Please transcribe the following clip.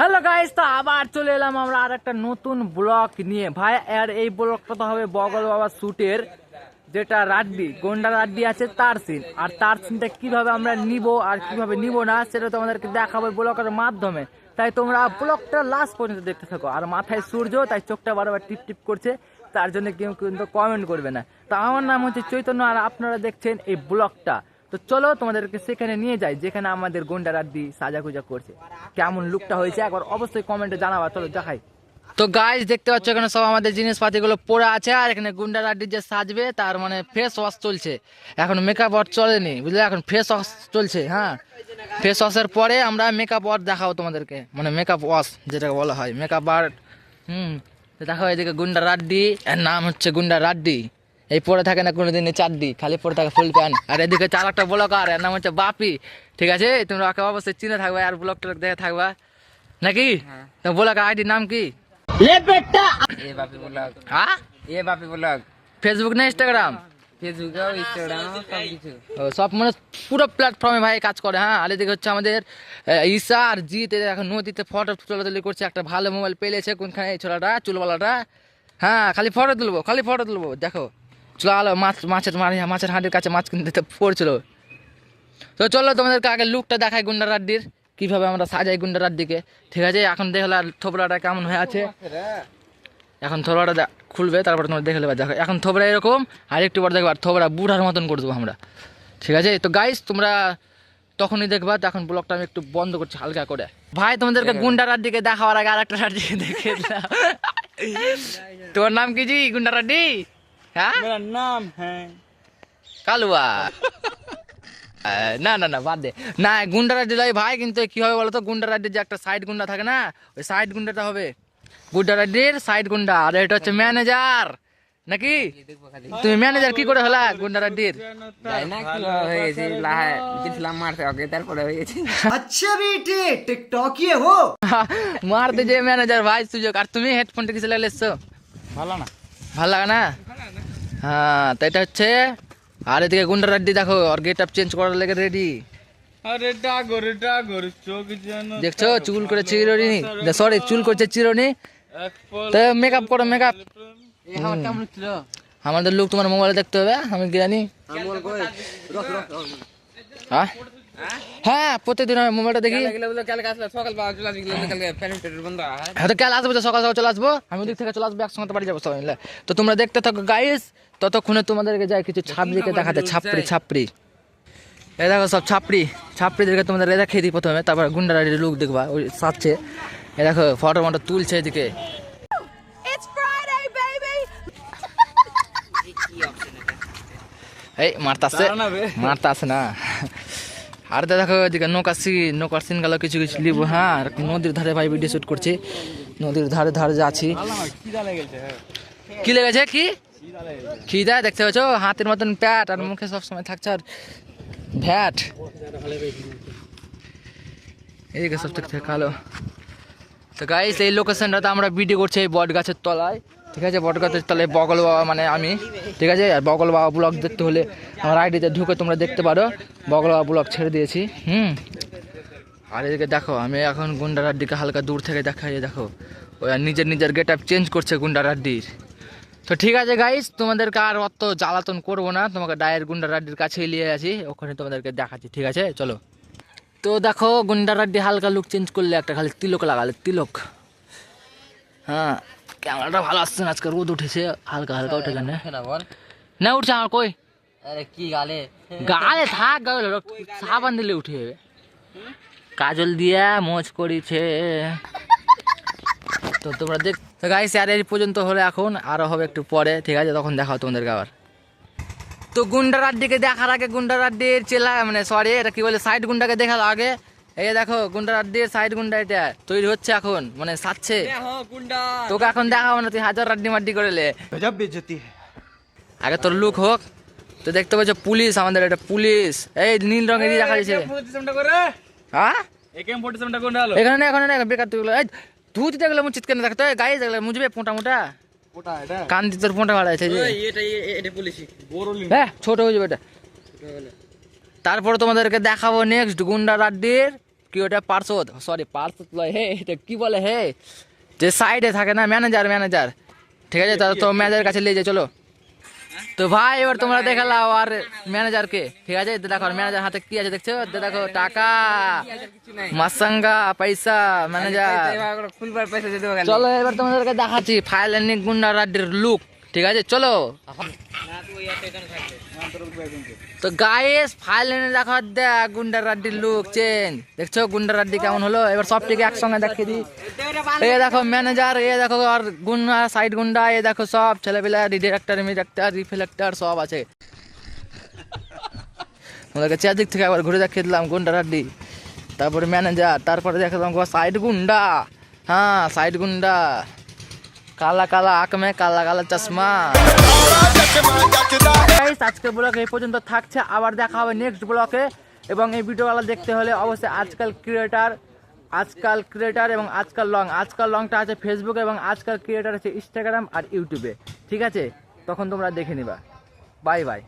Hello guys তো আবার চলে এলাম আমরা আর একটা নতুন ব্লগ নিয়ে। ভাই, আর এই ব্লগটা তো হবে বগল বাবা শুটের যেটা রাড্ডি গন্ডা রাড্ডি আছে, তার সিন আর তার সিনটা কীভাবে আমরা নিব আর কীভাবে নিব না, সেটা তোমাদেরকে দেখাবো ব্লগের মাধ্যমে। তাই তোমরা ব্লগটা লাস্ট পর্যন্ত দেখতে থাকো। আর মাথায় সূর্য, তাই চোখটা বারবার টিপ টিপ করছে, তার জন্য কেউ কিন্তু কমেন্ট করবে না। তো আমার নাম হচ্ছে চৈতন্য, আর আপনারা দেখছেন এই ব্লগটা তো চলো তোমাদেরকে সেখানে নিয়ে যাই, যেখানে আমাদের গুন্ডা রাড্ডি সাজাগুজা করছে। কেমন লুকটা হয়েছে একবার অবশ্যই কমেন্টে জানাবা, চলো দেখাই। তো গাইজ দেখতে পাচ্ছ এখানে সব আমাদের জিনিসপাতিগুলো পড়ে আছে, আর এখানে গুন্ডা রাড্ডি যে সাজবে, তার মানে ফেস ওয়াশ চলছে। এখন মেকআপ ওয়াশ চলেনি, বুঝলে? এখন ফেস ওয়াশ চলছে হ্যাঁ? ফেস ওয়াশের পরে আমরা মেকআপ ওয়াশ দেখাবো তোমাদেরকে। মানে মেকআপ ওয়াশ যেটাকে বলা হয় মেকআপ আর্ট হুম, তো দেখো এদিকে গুন্ডা রাড্ডি এর নাম হচ্ছে গুন্ডা রাড্ডি এই পরে থাকে না কোনোদিন চাড্ডি খালি পরে থাকে ফুল প্যান্ট। আর এদিকে চার একটা ব্লকার এর নাম হচ্ছে বাপি। ঠিক আছে? তোমরা ওকে অবশ্যই চিনে থাকবে আর ব্লক টলক দেখে থাকবা। নাকি? তো ব্লকার আইডির নাম কি? A Bapi blog. হ্যাঁ এ বাপি ব্লগ। ফেসবুক না ইনস্টাগ্রাম ফেসবুকেও ইনস্টাগ্রাম সব কিছু সব মানে পুরো প্ল্যাটফর্মে ভাই কাজ করে হ্যাঁ? আর এদিকে হচ্ছে আমাদের ঈশা আর জিৎ এখন নদীতে ফটো তোলাতুলি করছে একটা ভালো মোবাইল পেলেছে কোনখানে এই ছোলাটা চুলওয়ালাটা হ্যাঁ খালি ফটো তুলবো খালি ফটো তুলবো দেখো। চলো মাছ মাছের মারি মাছের হাঁটির কাছে মাছ কিনতে পড়ছিল। তো চলো তোমাদেরকে আগে লুকটা দেখাই গুন্ডা রাড্ডির কীভাবে আমরা সাজাই গুন্ডা রাড্ডিকে। ঠিক আছে এখন দেখলে আর থোবড়াটা কেমন হয়ে আছে। এখন থোবড়াটা খুলবে তারপর তোমরা দেখে নেবে দেখো এখন থোবড়া এরকম আর একটু পর দেখবে আর থোবড়া বুড়ার মতন করে দেবো আমরা। ঠিক আছে তো গাইস তোমরা তখনই দেখবা তো এখন ব্লগটা আমি একটু বন্ধ করছি হালকা করে। ভাই তোমাদেরকে গুন্ডা রাড্ডিকে দেখাওয়ার আগে আর একটা রাড্ডিকে দেখে তোমার নাম কি জি গুন্ডা রাড্ডি? হ্যাঁ मेरा नाम है কালুয়া আহ, না না না বাদ দে না গুন্ডা রাড্ডি লাই ভাই কিন্তু কি হবে বলো তো গুন্ডা রাড্ডির যে একটা সাইড গুন্ডা থাকে না ওই সাইড গুন্ডাটা হবে গুন্ডা রাড্ডির সাইড গুন্ডা আর এটা হচ্ছে ম্যানেজার নাকি তুমি ম্যানেজার কি করে হলা গুন্ডা রাড্ডির তাই না কি হয়ে গেছে লাহা দিছিলাম মারতে ওকে তারপরে হয়ে গেছে अच्छा बेटे टिकटॉक ये हो মার দে যে ম্যানেজার ভাই সুযোগ আর তুমি হেডফোনটা কিছু লাগলে এসছো ভালো না ভালো লাগে না হ্যাঁ তো এটা হচ্ছে আর এদিকে গুন্ডা রেড্ডি দেখো আর গেট আপ চেঞ্জ করার লেগে রেডি আরে ডাগর ডাগর চোখ যেন দেখছ চুল করে চিরনি? সরি চুল করছে চিরনি। তো মেকআপ করো মেকআপ আমাদের লোক তোমার মোবাইলে দেখতে হবে আমি জানি হ্যাঁ? হ্যাঁ প্রত্যেকদিন আমি মোবাইলটা দেখি। গেলে বলে কালকে আসলে সকাল পাওয়া চলে আসবে কালকে প্যারেন্ট বন্ধ হয়। কাল আসব সকাল সকাল চলে আসব। আমি ওদিক থেকে চলে আসব একসঙ্গে বাড়ি যাব সবাই মিলে। তো তোমরা দেখতে থাকো গাইস ততক্ষণে তোমাদেরকে যাই কিছু ছাপড়িকে দেখাতে ছাপড়ি ছাপড়ি। এই দেখো সব ছাপড়ি ছাপড়িদেরকে তোমাদের দেখিয়ে দিই প্রথমে তারপর গুন্ডারাডির লুক দেখবা ওই সাজছে এই দেখো ফটো মটো তুলছে এদিকে! এই মারতে আসছে না বে। মারতে আসে না। আর তো দেখো এদিকে নৌকা সিন নৌকার সিন গেল কিছু কিছু লিবো হ্যাঁ আর নদীর ধারে ভাই ভিডিও শুট করছি। নদীর ধারে ধারে যাচ্ছি। কি লেগেছে কি? খিদা, দেখতে পাচ্ছ? হাতের মতন প্যাট, আর মুখে সবসময় থাকছে আর ভ্যাট। এইদিকে সব থেকে কালো তো গাইস এই লোকেশনটাতে আমরা ভিডিও করছি এই বট গাছের তলায়। ঠিক আছে বট গাছের তলায় বগল বাবা মানে আমি। ঠিক আছে, আর বগল বাবা ব্লগ দেখতে হলে আমার আইডিতে ঢুকে তোমরা দেখতে পারো। বগল বাবা ব্লগ ছেড়ে দিয়েছি, হুম? আর এদিকে দেখো, আমি এখন গুন্ডারার দিকে হালকা দূর থেকে দেখাই দেখো। ওই নিজের নিজের গেট আপ চেঞ্জ করছে গুন্ডারাড্ডির তো ঠিক আছে গাইস তোমাদেরকে আর অত জ্বালাতন করব না, তোমাকে ডায়ের গুন্ডারাড্ডির কাছেই নিয়ে আছি ওখানে তোমাদেরকে দেখাচ্ছি, ঠিক আছে? চলো। তো দেখো গুন্ডারাড্ডি হালকা লুক চেঞ্জ করলে একটা খালি তিলক লাগালে, তিলক। হ্যাঁ ক্যামেরাটা ভালো আসছে না আজকে রোদ উঠেছে হালকা হালকা উঠে কেন? না উঠছে আমার কই? আরে কি গালে? গালে থাক গালে সাবান দিলে উঠে যাবে। কাজল দিয়া মোজ করিছে। তো তোমরা দেখ তো গাইস আর এই পর্যন্ত হলে এখন আরও হবে একটু পরে ঠিক আছে? তখন দেখাও তোমাদেরকে আবার। তো গুন্ডার দিকে দেখার আগে গুন্ডার আড্ডির চেলা মানে সরি এটা কি বলে সাইড গুন্ডাকে দেখার আগে। এই দেখো গুন্ডা আট দিয়ে সাইড গুন্ডা এটা তৈরি হচ্ছে এখন মানে সাচ্ছে তোকে এখন দেখাবো না তুই হাজার রাড্ডি মাড্ডি করে লে। আগে তোর লুক হোক। তো দেখতে পাচ্ছ পুলিশ আমাদের এটা পুলিশ। এই নীল রঙের দেখা যাচ্ছে হ্যাঁ? এখানে না এখানে না বেকার তুই তুই দেখলে মুচিত কেন দেখতে হয় গায়ে দেখলে মুজবে পোটা মোটা। কান্দি তোর পোটা ভাড়া আছে হ্যাঁ ছোট হয়ে যাবে এটা। তারপরে তোমাদেরকে দেখাবো নেক্সট গুন্ডা রাড্ডির। ওটা পার্শ্বদ সরি পার্শ্বদ লয় হে এটা কি বলে হে যে সাইডে থাকে না ম্যানেজার ম্যানেজার ঠিক আছে তাহলে তো ম্যানেজারের কাছে নিয়ে যাই চলো তো ভাই এবার তোমরা দেখে লাও আর ম্যানেজারকে ঠিক আছে তো দেখো ম্যানেজার হাতে কি আছে দেখছ তো দেখো টাকা কিছু নাই মাসাঙ্গা পয়সা ম্যানেজার ফুলবার পয়সা দিয়ে দেবো খালি। চলো এবার তোমাদেরকে দেখাচ্ছি ফাইল এন্ড গুন্ডা রাড্ডির লুক ঠিক আছে চলো তো গায়েস এনে দেখো দেখ, গুন্ডা রাড্ডির লুক চেঞ্জ দেখছ, গুন্ডা রাড্ডি কেমন হলো? এবার সব সবটিকে একসঙ্গে দেখিয়ে দিই। এ দেখো ম্যানেজার এ দেখো আর গুন্ডা সাইড গুন্ডা এ দেখো সব ছেলেপেলা ডিরেক্টর মিরেক্টর রিফ্লেক্টর সব আছে। ওদেরকে চারদিক থেকে একবার ঘুরে দেখিয়ে দিলাম গুন্ডা রাড্ডি। তারপরে ম্যানেজার তারপরে দেখালাম সাইড গুন্ডা। হ্যাঁ সাইড গুন্ডা। কালা কালা আঁক মে কালা কালা চশমা আজকে ব্লগ এই পর্যন্ত থাকছে। আবার দেখা হবে নেক্সট ব্লকে এবং এই ভিডিওগুলো দেখতে হলে অবশ্যই আজকাল ক্রিয়েটার আজকাল ক্রিয়েটার এবং আজকাল লং আজকাল লংটা আছে ফেসবুকে এবং আজকাল ক্রিয়েটার আছে ইনস্টাগ্রাম আর ইউটিউবে ঠিক আছে? তখন তোমরা দেখে নিবা। Bye bye